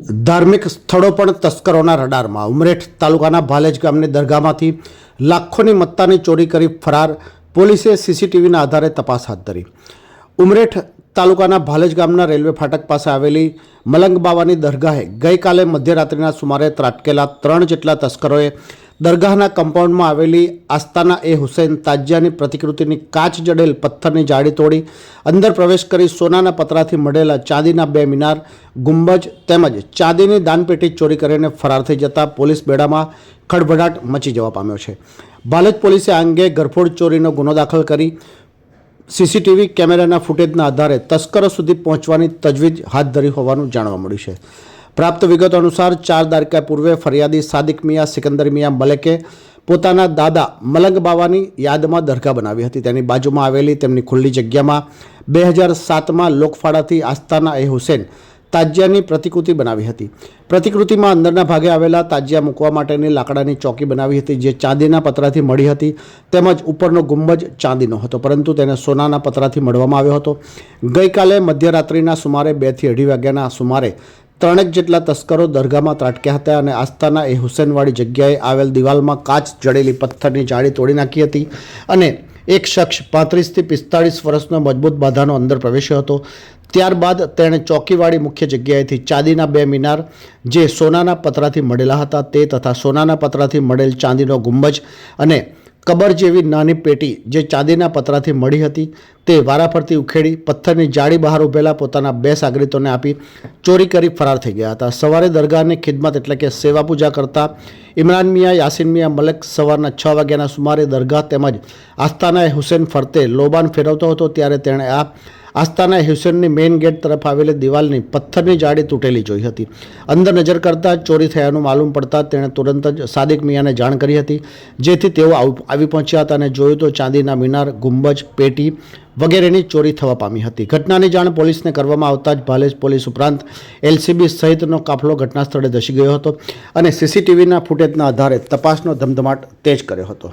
ધાર્મિક સ્થળો પણ તસ્કરોના રડારમાં. ઉમરેઠ તાલુકાના ભાલેજ ગામની દરગાહમાંથી લાખોની મત્તાની ચોરી કરી ફરાર પોલીસે સીસીટીવીના આધારે તપાસ હાથ ધરી. ઉમરેઠ તાલુકાના ભાલેજ ગામના રેલવે ફાટક પાસે આવેલી મલંગ બાવાની દરગાહે ગઈકાલે મધ્યરાત્રિના સુમારે ત્રાટકેલા ત્રણ જેટલા તસ્કરોએ દરગાહના કમ્પાઉન્ડમાં આવેલી આસ્તાના એ હુસૈન તાજિયાની પ્રતિકૃતિની કાચ જડેલ પથ્થરની જાળી તોડી અંદર પ્રવેશ કરી સોનાના પતરાથી મળેલા ચાંદીના બે મિનાર, ગુંબજ તેમજ ચાંદીની દાનપેટી ચોરી કરીને ફરાર થઈ જતા પોલીસ બેડામાં ખળભળાટ મચી જવા પામ્યો છે. ભાલજ પોલીસે આ અંગે ગરફોડ ચોરીનો ગુનો દાખલ કરી સીસીટીવી કેમેરાના ફૂટેજના આધારે તસ્કરો સુધી પહોંચવાની તજવીજ હાથ ધરી હોવાનું જાણવા મળ્યું છે. પ્રાપ્ત વિગતો અનુસાર ચાર દાયકા પૂર્વે ફરિયાદી સાદિક મિયા, સિકંદર મિયા, મલેકે પોતાના દાદા મલંગ બાવાની યાદમાં દરગાહ બનાવી હતી. તેની બાજુમાં આવેલી તેમની ખુલ્લી જગ્યામાં બે હજાર સાતમાં લોકફાળાથી આસ્થાના એ હુસેન તાજિયાની પ્રતિકૃતિ બનાવી હતી. પ્રતિકૃતિમાં અંદરના ભાગે આવેલા તાજિયા મૂકવા માટેની લાકડાની ચોકી બનાવી હતી, જે ચાંદીના પતરાથી મળી હતી, તેમજ ઉપરનો ગુંબજ ચાંદીનો હતો. પરંતુ તેને સોનાના પતરાથી મળવામાં આવ્યો હતો. ગઈકાલે મધ્યરાત્રિના સુમારે બેથી અઢી વાગ્યાના સુમારે ત્રણેક જેટલા તસ્કરો દરગાહમાં ત્રાટક્યા હતા અને આસ્થાના એ હુસેનવાળી જગ્યાએ આવેલ દિવાલમાં કાચ, જડેલી પથ્થરની જાળી તોડી નાખી હતી અને એક શખ્સ પાંત્રીસથી પિસ્તાળીસ વર્ષનો મજબૂત બાધાનો અંદર પ્રવેશ્યો હતો. ત્યારબાદ તેણે ચોકીવાળી મુખ્ય જગ્યાએથી ચાંદીના બે મિનાર, જે સોનાના પતરાથી મળેલા હતા, તે તથા સોનાના પતરાથી મળેલ ચાંદીનો ગુંબજ અને કબર જેવી નાની પેટી જે ચાંદીના પતરાથી મળી હતી, તે વારાફરતી ઉખેડી પથ્થરની જાળી બહાર ઊભેલા પોતાના બે સાગરીતોને આપી ચોરી કરી ફરાર થઈ ગયા હતા. સવારે દરગાહની ખિદમત એટલે કે સેવા પૂજા કરતા ઇમરાન મિયા, યાસીન મિયા, મલક સવારના છ વાગ્યાના સુમારે દરગાહ તેમજ આસ્થાના હુસેન ફરતે લોબાન ફેરવતો હતો, ત્યારે તેણે આ આસ્થાના હુસેનની મેઇન ગેટ તરફ આવેલી દિવાલની પથ્થરની જાળી તૂટેલી જોઈ હતી. અંદર નજર કરતાં ચોરી થયાનું માલુમ પડતા તેણે તુરંત જ સાદિક મિયાને જાણ કરી હતી, જેથી તેઓ આવી પહોંચ્યા હતા અને જોયું તો ચાંદીના મિનાર, ગુંબજ, પેટી વગેરેની ચોરી થવા પામી હતી. ઘટનાની જાણ પોલીસને કરવામાં આવતા જ ભાલેજ પોલીસ ઉપરાંત એલસીબી સહિતનો કાફલો ઘટના સ્થળે ધસી ગયો હતો અને સીસીટીવીના ફૂટેજના આધારે તપાસનો ધમધમાટ તેજ કર્યો હતો.